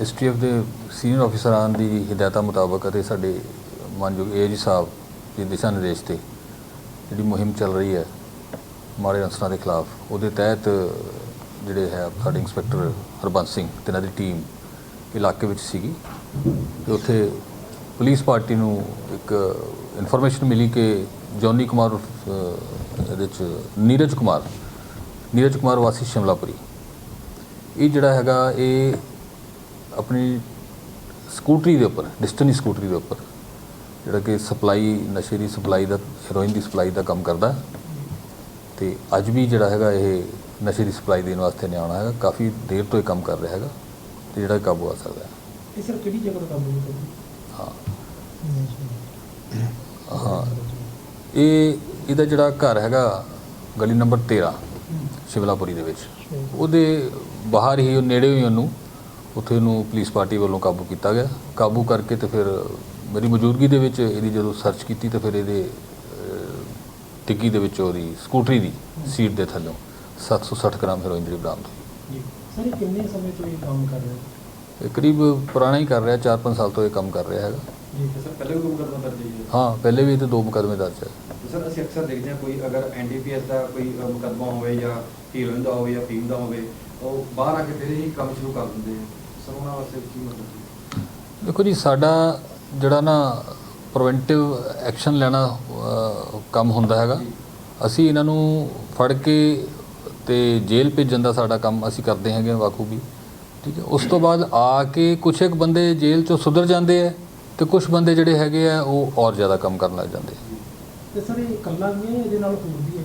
STF ਦੇ senior ਅਫਸਰਾਂ ਦੀ ਹਦਾਇਤਾਂ ਮੁਤਾਬਕ ਅਤੇ ਸਾਡੇ ਮਾਨਯੋਗ ਏਜੀ ਸਾਹਿਬ ਦੇ ਦਿਸ਼ਾ ਨਿਰਦੇਸ਼ ਤੇ ਜਿਹੜੀ ਮੁਹਿੰਮ ਚੱਲ ਰਹੀ ਹੈ ਮਾੜੇ ਅਨਸਰਾਂ ਦੇ ਖਿਲਾਫ, ਉਹਦੇ ਤਹਿਤ ਜਿਹੜੇ ਹੈ ਸਾਡੇ ਇੰਸਪੈਕਟਰ ਹਰਬੰਸ ਸਿੰਘ ਤੇ ਇਹਨਾਂ ਦੀ ਟੀਮ ਇਲਾਕੇ ਵਿੱਚ ਸੀਗੀ ਤੇ ਉੱਥੇ ਪੁਲਿਸ ਪਾਰਟੀ ਨੂੰ ਇੱਕ ਇਨਫੋਰਮੇਸ਼ਨ ਮਿਲੀ ਕਿ ਜੌਨੀ ਕੁਮਾਰ ਇਹਦੇ ਚ ਨੀਰਜ ਕੁਮਾਰ ਨੀਰਜ ਕੁਮਾਰ ਵਾਸੀ ਸ਼ਿਮਲਾਪੁਰੀ। ਇਹ ਜਿਹੜਾ ਹੈਗਾ, ਇਹ ਆਪਣੀ ਸਕੂਟਰੀ ਦੇ ਉੱਪਰ ਡਿਸਟਨੀ ਸਕੂਟਰੀ ਦੇ ਉੱਪਰ ਜਿਹੜਾ ਕਿ ਸਪਲਾਈ ਨਸ਼ੇ ਦੀ ਸਪਲਾਈ ਦਾ ਹੈਰੋਇਨ ਦੀ ਸਪਲਾਈ ਦਾ ਕੰਮ ਕਰਦਾ। ਤੇ ਅੱਜ ਵੀ ਜਿਹੜਾ ਹੈਗਾ ਇਹ ਨਸ਼ੇ ਦੀ ਸਪਲਾਈ ਦੇਣ ਵਾਸਤੇ ਨਹੀਂ ਆਉਣਾ ਹੈਗਾ ਕਾਫੀ ਦੇਰ ਤੋਂ ਇਹ ਕੰਮ ਕਰ ਰਿਹਾ ਹੈਗਾ ਤੇ ਜਿਹੜਾ ਕਾਬੂ ਆ ਸਕਦਾ ਹੈ। ਇਹ ਸਰ ਕਿਹੜੀ ਜਗ੍ਹਾ ਤੋਂ ਕੰਮ ਕਰਦੇ ਹਾਂ। ਹਾਂ। ਇਹ ਇਹਦਾ ਜਿਹੜਾ ਘਰ ਹੈਗਾ ਗਲੀ ਨੰਬਰ 13 ਸ਼ਿਵਲਾਪੁਰੀ ਦੇ ਵਿੱਚ। ਉਹਦੇ ਬਾਹਰ ਹੀ ਉਹ ਨੇੜੇ ਹੀ ਉਹਨੂੰ ਉੱਥੇ ਉਹਨੂੰ ਪੁਲਿਸ ਪਾਰਟੀ ਵੱਲੋਂ ਕਾਬੂ ਕੀਤਾ ਗਿਆ। ਕਾਬੂ ਕਰਕੇ ਤੇ ਫਿਰ ਮੇਰੀ ਮੌਜੂਦਗੀ ਦੇ ਵਿੱਚ ਇਹਦੀ ਜਦੋਂ ਸਰਚ ਕੀਤੀ ਤੇ ਫਿਰ ਇਹਦੇ ਟਿੱਕੀ ਦੇ ਵਿੱਚ ਉਹਦੀ ਸਕੂਟਰੀ ਦੀ ਸੀਟ ਦੇ ਥੱਲੋਂ 760 ਗ੍ਰਾਮ ਹੈਰੋਇਨ ਜਿਹੜੀ ਬਰਾਮਦ ਹੋਈ। ਜੀ। ਸਰ ਇਹ ਕਿੰਨੇ ਸਮੇਂ ਤੋਂ ਇਹ ਕੰਮ ਕਰ ਰਹੇ? ਹੋ ਇਹ ਕਰੀਬ ਪੁਰਾਣਾ ਹੀ ਕਰ ਰਿਹਾ 4-5 ਸਾਲ ਤੋਂ ਇਹ ਕੰਮ ਕਰ ਰਿਹਾ ਹੈਗਾ। ਜੀ ਤੇ ਸਰ ਪਹਿਲੇ ਵੀ ਮੁਕੱਦਮਾ ਦਰਜ ਹੈ ਹਾਂ ਪਹਿਲੇ ਵੀ ਇਹਦੇ ਦੋ ਮੁਕੱਦਮੇ ਦਰਜ ਹੈ ਤੇ ਸਰ ਅਸੀਂ ਅਕਸਰ ਦੇਖਦੇ ਹਾਂ ਕੋਈ ਅਗਰ ਐਨਡੀਪੀਐਸ ਦਾ ਕੋਈ ਮੁਕੱਦਮਾ ਹੋਵੇ ਜਾਂ ਹੀਰੋਇਨ ਦਾ ਹੋਵੇ ਜਾਂ ਫੀਮ ਦਾ ਹੋਵੇ ਉਹ ਬਾਹਰ ਆ ਕੇ ਫਿਰ ਹੀ ਕੰਮ ਸ਼ੁਰੂ ਕਰ ਦਿੰਦੇ ਆ। ਸਰ ਉਹਨਾਂ ਵਾਸਤੇ ਕੀ ਮਤਲਬ ਦੇਖੋ ਜੀ ਸਾਡਾ ਜਿਹੜਾ ਨਾ ਪ੍ਰੀਵੈਂਟਿਵ ਐਕਸ਼ਨ ਲੈਣਾ ਅਹ, ਕੰਮ ਹੁੰਦਾ ਹੈਗਾ। ਅਸੀਂ ਇਹਨਾਂ ਨੂੰ ਫੜ ਕੇ ਤੇ ਜੇਲ੍ਹ ਭੇਜਣ ਦਾ ਸਾਡਾ ਕੰਮ ਅਸੀਂ ਕਰਦੇ ਹੈਗੇ ਬਾਖੂਬੀ। ਠੀਕ ਹੈ ਉਸ ਤੋਂ ਬਾਅਦ ਆ ਕੇ ਕੁਛ ਇੱਕ ਬੰਦੇ ਜੇਲ੍ਹ ਚੋਂ ਸੁਧਰ ਜਾਂਦੇ ਆ ਤੇ ਕੁਝ ਬੰਦੇ ਜਿਹੜੇ ਹੈਗੇ ਆ ਉਹ ਔਰ ਜ਼ਿਆਦਾ ਕੰਮ ਕਰਨ ਲੱਗ ਜਾਂਦੇ ਆ। ਤੇ ਸਰ ਇਹ ਇਕੱਲਾ ਨਹੀਂ ਹੈ ਇਹਦੇ ਨਾਲ ਹੋਰ ਵੀ?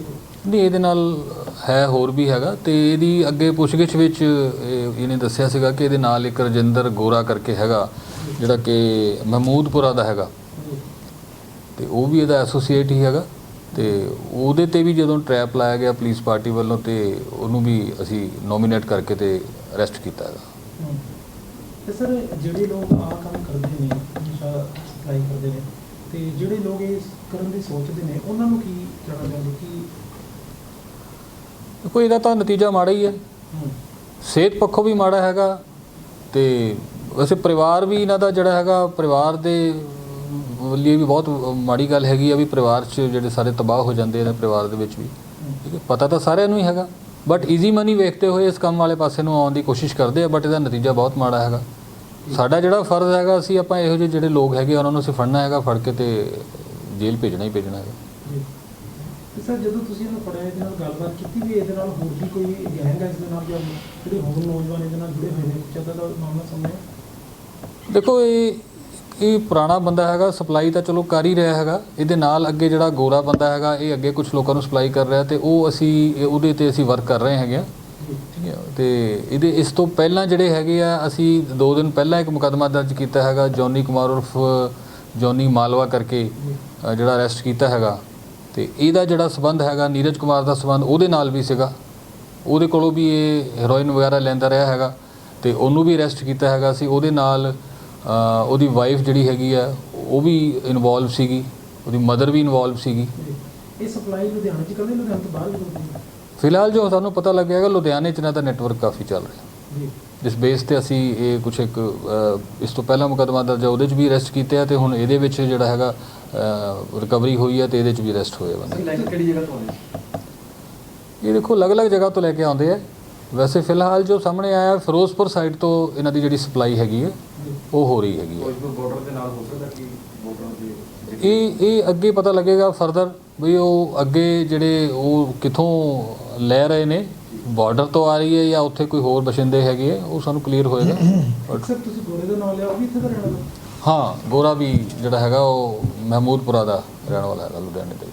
ਨਹੀਂ ਇਹਦੇ ਨਾਲ ਹੈ, ਹੋਰ ਵੀ ਹੈਗਾ। ਤੇ ਇਹਦੀ ਅੱਗੇ ਪੁੱਛਗਿੱਛ ਵਿੱਚ ਇਹ- ਇਹਨੇ ਦੱਸਿਆ ਸੀਗਾ ਕਿ ਇਹਦੇ ਨਾਲ ਇੱਕ ਰਜਿੰਦਰ ਗੋਰਾ ਕਰਕੇ ਹੈਗਾ, ਜਿਹੜਾ ਕਿ ਮਹਿਮੂਦਪੁਰਾ ਦਾ ਹੈਗਾ। ਜੀ ਤੇ ਉਹ ਵੀ ਇਹਦਾ ਐਸੋਸੀਏਟ ਹੀ ਹੈਗਾ। ਤੇ ਉਹਦੇ ਤੇ ਵੀ ਜਦੋਂ ਟਰੈਪ ਲਾਇਆ ਗਿਆ ਪੁਲਿਸ ਪਾਰਟੀ ਵੱਲੋਂ ਤੇ ਉਹਨੂੰ ਵੀ ਅਸੀਂ ਨੋਮੀਨੇਟ ਕਰਕੇ ਤੇ ਅਰੈਸਟ ਕੀਤਾ ਹੈਗਾ। ਤੇ ਸਰ, ਜਿਹੜੇ ਲੋਕ ਆ ਕੰਮ ਕਰਦੇ ਨੇ, ਨਸ਼ਾ ਸਪਲਾਈ ਕਰਦੇ ਨੇ, ਤੇ ਜਿਹੜੇ ਲੋਕ ਇਹ ਕਰਨ ਦੀ ਸੋਚਦੇ ਨੇ, ਉਹਨਾਂ ਨੂੰ ਕੀ ਕਹਿਣਾ ਚਾਹੁੰਦੇ ਕਿ ਦੇਖੋ, ਇਹਦਾ ਤਾਂ ਨਤੀਜਾ ਮਾੜਾ ਹੀ ਹੈ। ਸਿਹਤ ਪੱਖੋਂ ਵੀ ਮਾੜਾ ਹੈਗਾ ਤੇ ਵੈਸੇ ਪਰਿਵਾਰ ਵੀ ਇਹਨਾਂ ਦਾ ਜਿਹੜਾ ਹੈਗਾ, ਪਰਿਵਾਰ ਦੇ ਲਈ ਵੀ ਬਹੁਤ ਮਾੜੀ ਗੱਲ ਹੈਗੀ ਆ ਵੀ ਪਰਿਵਾਰ 'ਚ ਜਿਹੜੇ ਸਾਰੇ ਤਬਾਹ ਹੋ ਜਾਂਦੇ ਨੇ ਪਰਿਵਾਰ ਦੇ ਵਿੱਚ ਵੀ। ਠੀਕ ਹੈ, ਪਤਾ ਤਾਂ ਸਾਰਿਆਂ ਨੂੰ ਹੀ ਹੈਗਾ। ਬਟ ਈਜ਼ੀ ਮਨੀ ਵੇਖਦੇ ਹੋਏ ਇਸ ਕੰਮ ਵਾਲੇ ਪਾਸੇ ਨੂੰ ਆਉਣ ਦੀ ਕੋਸ਼ਿਸ਼ ਕਰਦੇ ਆ ਬਟ ਇਹਦਾ ਨਤੀਜਾ ਬਹੁਤ ਮਾੜਾ ਹੈਗਾ। ਸਾਡਾ ਜਿਹੜਾ ਫਰਜ਼ ਹੈਗਾ, ਅਸੀਂ ਆਪਾਂ ਇਹੋ ਜਿਹੇ ਜਿਹੜੇ ਲੋਕ ਹੈਗੇ ਉਹਨਾਂ ਨੂੰ ਅਸੀਂ ਫੜਨਾ ਹੈਗਾ, ਫੜ ਕੇ ਤੇ ਜੇਲ੍ਹ ਭੇਜਣਾ ਹੀ ਭੇਜਣਾ ਹੈਗਾ। ਸਰ, ਜਦੋਂ ਤੁਸੀਂ ਇਹਨੂੰ ਫੜਿਆ, ਇਹਦੇ ਨਾਲ ਗੱਲਬਾਤ ਕੀਤੀ ਵੀ ਇਹਦੇ ਨਾਲ ਹੋਰ ਵੀ ਕੋਈ ਗੈਂਗ ਹੈ ਇਸ ਦੇ ਨਾਲ ਜਾਂ ਜਿਹੜੇ ਹੋਰ ਨੌਜਵਾਨ ਇਹਦੇ ਨਾਲ ਜੁੜੇ ਹੋਏ ਨੇ? ਕੁਛ ਦਾ ਮਾਮਲਾ ਸਾਹਮਣੇ ਦੇਖੋ, ਇਹ ਇਹ ਪੁਰਾਣਾ ਬੰਦਾ ਹੈਗਾ, ਸਪਲਾਈ ਤਾਂ ਚਲੋ ਕਰ ਹੀ ਰਿਹਾ ਹੈਗਾ। ਇਹਦੇ ਨਾਲ ਅੱਗੇ ਜਿਹੜਾ ਗੋਰਾ ਬੰਦਾ ਹੈਗਾ, ਇਹ ਅੱਗੇ ਕੁਝ ਲੋਕਾਂ ਨੂੰ ਸਪਲਾਈ ਕਰ ਰਿਹਾ ਤੇ ਉਹ ਅਸੀਂ ਉਹਦੇ ਤੇ ਅਸੀਂ ਵਰਕ ਕਰ ਰਹੇ ਹੈਗੇ ਆ। ਠੀਕ ਹੈ, ਤੇ ਇਹਦੇ ਇਸ ਤੋਂ ਪਹਿਲਾਂ ਜਿਹੜੇ ਹੈਗੇ ਆ, ਅਸੀਂ 2 ਦਿਨ ਪਹਿਲਾਂ ਇੱਕ ਮੁਕੱਦਮਾ ਦਰਜ ਕੀਤਾ ਹੈਗਾ, ਜੌਨੀ ਕੁਮਾਰ ਉਰਫ ਜੌਨੀ ਮਾਲਵਾ ਕਰਕੇ ਜਿਹੜਾ ਅਰੈਸਟ ਕੀਤਾ ਹੈਗਾ। ਤੇ ਇਹਦਾ ਜਿਹੜਾ ਸਬੰਧ ਹੈਗਾ ਨੀਰਜ ਕੁਮਾਰ ਦਾ ਸਬੰਧ ਉਹਦੇ ਨਾਲ ਵੀ ਸੀਗਾ। ਉਹਦੇ ਕੋਲੋਂ ਵੀ ਇਹ ਹੈਰੋਇਨ ਵਗੈਰਾ ਲੈਂਦਾ ਰਿਹਾ ਹੈਗਾ ਤੇ ਉਹਨੂੰ ਵੀ ਅਰੈਸਟ ਕੀਤਾ ਹੈਗਾ ਸੀ। ਉਹਦੇ ਨਾਲ ਉਹਦੀ ਵਾਈਫ ਜਿਹੜੀ ਹੈਗੀ ਆ ਉਹ ਵੀ ਇਨਵੋਲਵ ਸੀਗੀ। ਉਹਦੀ ਮਦਰ ਵੀ ਇਨਵੋਲਵ ਸੀਗੀ। ਇਹ ਸਪਲਾਈ ਲੁਧਿਆਣਾ ਚ ਕਰਦੇ ਲੁਧਿਆਣਾ ਤੋਂ ਬਾਹਰ ਵੀ ਨੇ? ਫਿਲਹਾਲ ਜੋ ਸਾਨੂੰ ਪਤਾ ਲੱਗਿਆ ਹੈਗਾ ਲੁਧਿਆਣੇ 'ਚ ਇਹਨਾਂ ਦਾ ਨੈਟਵਰਕ ਕਾਫੀ ਚੱਲ ਰਿਹਾ। ਜੀ। ਜਿਸ ਬੇਸ ਤੇ ਅਸੀਂ ਇਹ ਕੁਛ ਇੱਕ ਇਸ ਤੋਂ ਪਹਿਲਾਂ ਮੁਕੱਦਮਾ ਦਰਜ ਉਹਦੇ 'ਚ ਵੀ ਅਰੈਸਟ ਕੀਤੇ ਆ ਤੇ ਹੁਣ ਇਹਦੇ ਵਿੱਚ ਜਿਹੜਾ ਹੈਗਾ ਰਿਕਵਰੀ ਹੋਈ ਹੈ ਤੇ ਇਹਦੇ 'ਚ ਵੀ ਅਰੈਸਟ ਹੋਏ ਬੰਦੇ। ਕਿਹੜੀ ਜਗ੍ਹਾ ਤੋਂ ਇਹ ਦੇਖੋ ਅਲੱਗ-ਅਲੱਗ ਜਗ੍ਹਾ ਤੋਂ ਲੈ ਕੇ ਆਉਂਦੇ ਆ। ਵੈਸੇ ਫਿਲਹਾਲ ਜੋ ਸਾਹਮਣੇ ਆਇਆ ਫਿਰੋਜ਼ਪੁਰ ਸਾਈਡ ਤੋਂ ਇਹਨਾਂ ਦੀ ਜਿਹੜੀ ਸਪਲਾਈ ਹੈਗੀ ਹੈ ਉਹ ਹੋ ਰਹੀ ਹੈਗੀ ਹੈ। ਫਿਰੋਜ਼ਪੁਰ ਬਾਰਡਰ ਦੇ ਨਾਲ ਹੋ ਸਕਦਾ ਕਿ ਬਾਰਡਰ ਦੇ ਇਹ ਇਹ ਅੱਗੇ ਪਤਾ ਲੱਗੇਗਾ ਫਰਦਰ ਵੀ ਉਹ ਅੱਗੇ ਜਿਹੜੇ ਉਹ ਕਿੱਥੋਂ ਲੈ ਰਹੇ ਨੇ ਬਾਰਡਰ ਤੋਂ ਆ ਰਹੀ ਹੈ ਜਾਂ ਉੱਥੇ ਕੋਈ ਹੋਰ ਬਸ਼ਿੰਦੇ ਹੈਗੇ ਉਹ ਸਾਨੂੰ ਕਲੀਅਰ ਹੋਏਗਾ। ਸਰ ਤੁਸੀਂ ਗੋਰੇ ਦਾ ਨਾਮ ਲਿਆ ਉਹ ਵੀ ਇੱਥੇ ਦਾ ਰਹਿਣ ਹਾਂ ਗੋਰਾ ਵੀ ਜਿਹੜਾ ਹੈਗਾ ਉਹ ਮਹਿਮੂਦਪੁਰਾ ਦਾ ਰਹਿਣ ਵਾਲਾ ਹੈਗਾ ਲੁਧਿਆਣੇ ਦਾ ਜੀ